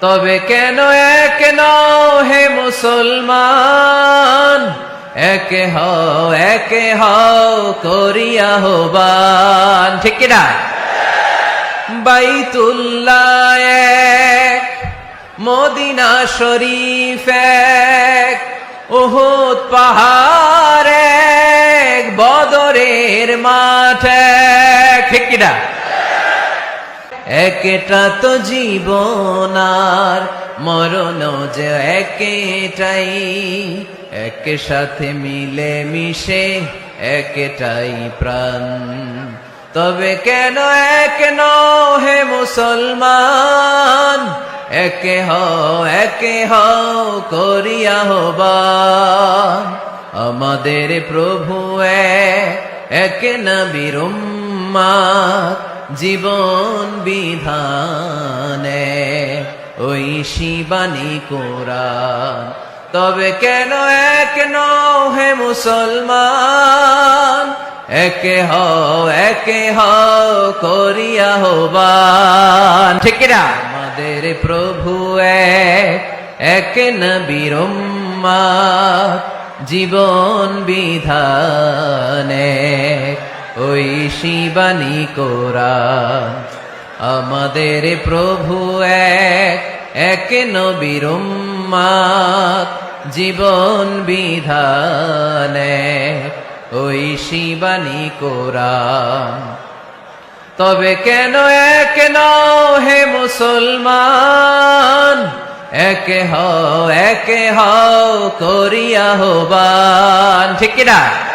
তবে কেন এক হে মুসলমান? একে হও একে হও করিয়া হবান ঠিক কিনা বাইতুল্লাহ এক, মদিনা শরীফ এক, উহুদ পাহাড় এক, বদরের মাঠ ঠিক কিনা একটা তো জীবন আর মরণ যে একটাই এক সাথে মিলে মিশে একটাই প্রাণ। তবে কেন এক নও হে মুসলমান? একে হও একে হও হবান আমাদের প্রভু এক, নবীর উম্মাত, জীবন বিধানে, ওই শিবানী কোরআন। তবে কেন এক নও হে মুসলমান? একে হও একে হও করিয়া হবান ঠিক আমাদের প্রভু এক নবীর জীবন বিধানে ওই শিবানী কোরআন আমাদের প্রভু এক এক নবীর জীবন বিধানে ওই শিবানী কোরআন তবে কেন এক হে মুসলমান? একে হও একে হও করিয়া হবান ঠিক কিনা?